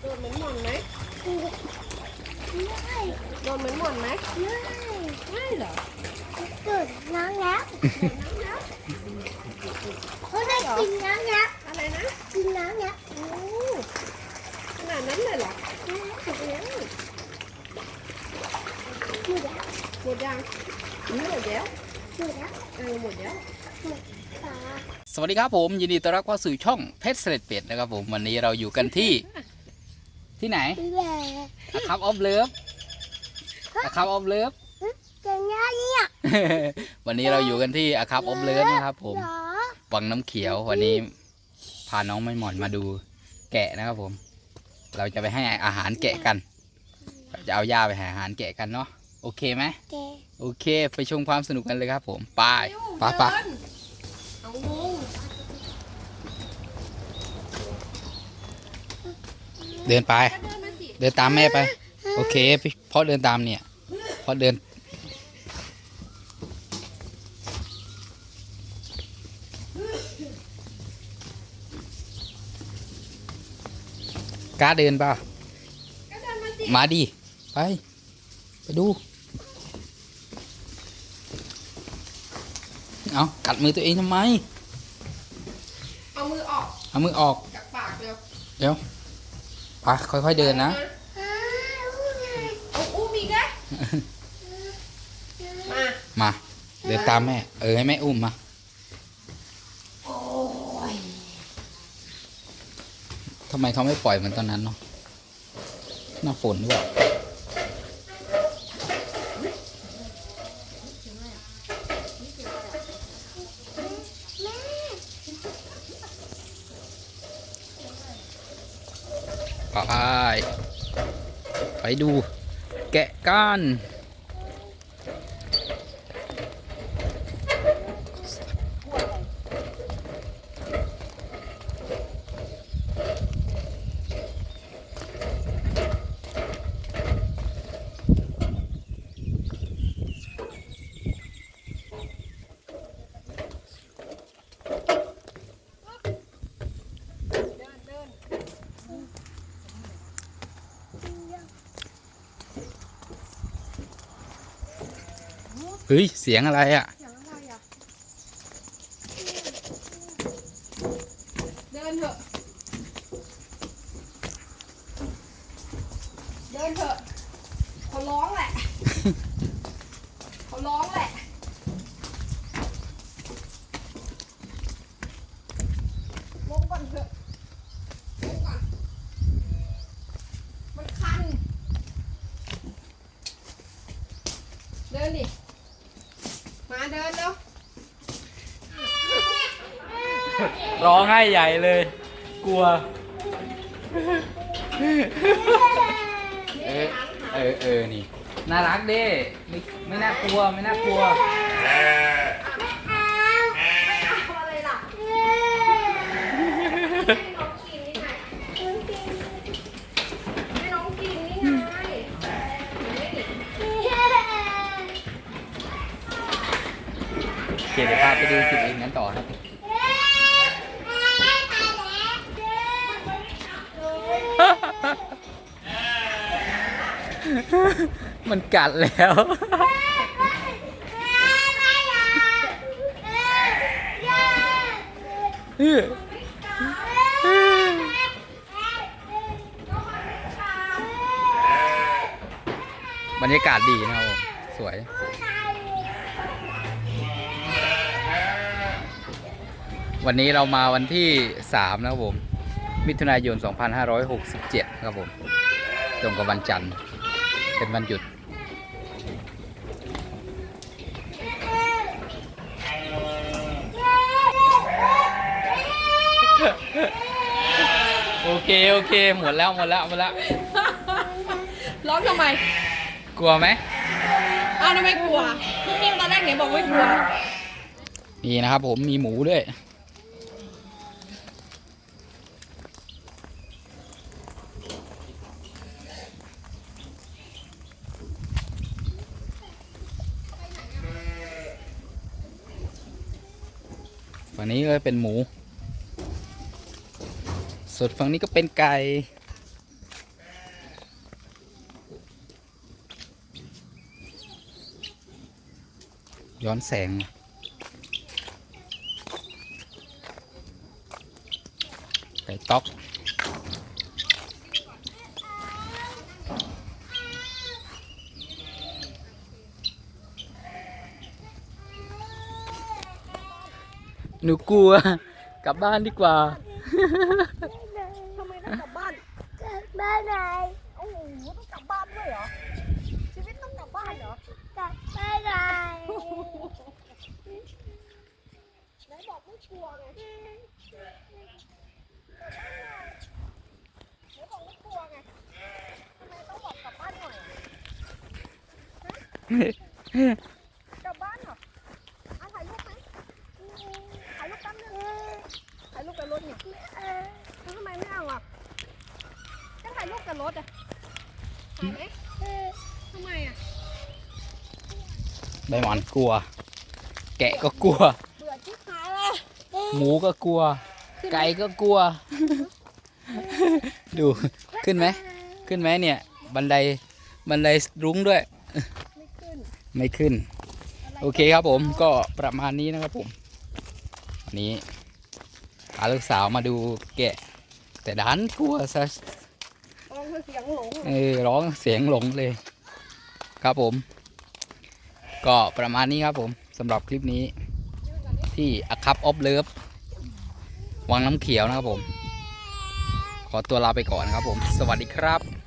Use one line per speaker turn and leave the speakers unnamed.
โดนเหมือนหม่อนไหม
ไม่
โดนเหมือนหม่อนไหม
ไม่
ไม่เหรอ
เกิดน้ำแล้ว
น้ำแล้ว
เขาได้กินน้ำแล้ว
อะไรนะ
กินน้ำแล้ว
โอ้ขนาดนั้นเลยเหรอ
หมดแล้ว
หมดยังอืมหมดแล้ว
หมดแล้ว
เออหมดแล้ว
ปลา
สวัสดีครับผม ยินดีต้อนรับเข้าสู่ช่องเพชรเสด็จเป็ดนะครับผม วันนี้เราอยู่กันที่ ที่ไหน
แหล่
อะครับออฟเลิฟอะครับออฟเลิฟ
เกินยาเนี่ย
วันนี้เราอยู่กันที่อะครับออฟเลิฟนะครับ ผม
เหรอ
วังน้ำเขียววันนี้ พาน้องไม่หมอนมาดู แกะนะครับผม เราจะไปให้อาหารแกะกันเราจะเอาหญ้าไปให้อาหารแกะกันเนาะโอเคไหม
แก
โอเคไปชมความสนุกกันเลยครับ ผมไปไปไป
เดินเอางง
เดินไป
ก็เดินมาสิ
เดินตามแม่ไป โอเคพี่พ่อเดินตามเนี่ยพ่อเดิน กล้าเดินเปล่า
ก็เดินมาสิ
มาดิ ไป ไปดู เอากัดมือตัวเองทำไม
เอามือออก
เอามือออก
จากปากเร็ว
เดี๋ยว ไปค่อยๆเดินนะ
อ้าวไง
เอาอุ้มอีกนะมา
มา เดินตามแม่ เออให้แม่อุ้มมา
โอ้ย
ทำไมเขาไม่ปล่อยเหมือนตอนนั้นเนาะหน้าฝนด้วย
แม่
ไป ไปดูแกะก้าน เฮ้ย เสียงอะไรอะ
อย่างไรอะเดินเถอะ เดินเถอะเขาร้องแหละ เขาร้องแหละ ลงก่อนเถอะ ลงก่อน มันคัน เดินดิ มาเดินแล้ว
ร้องไห้ใหญ่เลย กลัว เออ เออเออนี่ น่ารักเด้ไม่ไม่น่ากลัว ไม่น่ากลัว
ไม่เอาอะไรล่ะให้น้องกินนี่ไงให้น้องกินนี่ไงนี่
โอเคเดี๋ยวพาไปดูจุดอื่นกันต่อครับมันกัดแล้ว บรรยากาศดีนะครับผมสวย วันนี้เรามาวันที่ 3 นะครับผม มิถุนายน 2567 ครับผม ตรงกับวันจันทร์ เป็นวันหยุด โอเค โอเค หมดแล้ว หมดแล้ว หมดแล้ว
ร้องทำไม
กลัวไหม
อ้าวทำไมกลัวพี่ตอนแรกไหนบอกไม่กลัว
นี่นะครับผมมีหมูด้วย ฝั่งนี้ก็เป็นหมู ส่วนฝั่งนี้ก็เป็นไก่ย้อนแสง ไก่ต๊อก หนูกลัว กลับบ้านดีกว่า
ทำไมต้องกลับบ้าน
กลับบ้านไหน
โอ้โหต้องกลับบ้านด้วยเหรอ ชีวิตต้องกลับบ้านเหรอ
กลับบ้านไหน
ไหนบอกไม่กลัวไงไหนบอกไม่กลัวไงทำไมต้องบอกกลับบ้านหน่อยอะฮะกลับบ้านเหรอเอาถ่ายรูปไหมถ่ายรูปแป๊บนึง ถ่ายรูปกับรถเนี่ยแล้วทำไมไม่เอาอะก็ถ่ายรูปกับรถอะถ่ายไหมทำไมอะ
ใบหมอนกลัว แกะก็กลัว
เบื่อที่ขายเลย
หมูก็กลัว ไก่ก็กลัว ดูขึ้นไหมขึ้นไหมเนี่ย บันไดบันไดรุ้งด้วย
ไม่ขึ้น
ไม่ขึ้น โอเคครับผมก็ประมาณนี้นะครับผมวันนี้ พาลูกสาวมาดูแกะ แต่ดันกลัวซะ
ร้องเสียงหลง
เออร้องเสียงหลงเลย ครับผม ก็ประมาณนี้ครับผมสำหรับคลิปนี้ ที่อคับออฟเลิฟวังน้ำเขียวนะครับผม ขอตัวลาไปก่อนครับผม สวัสดีครับ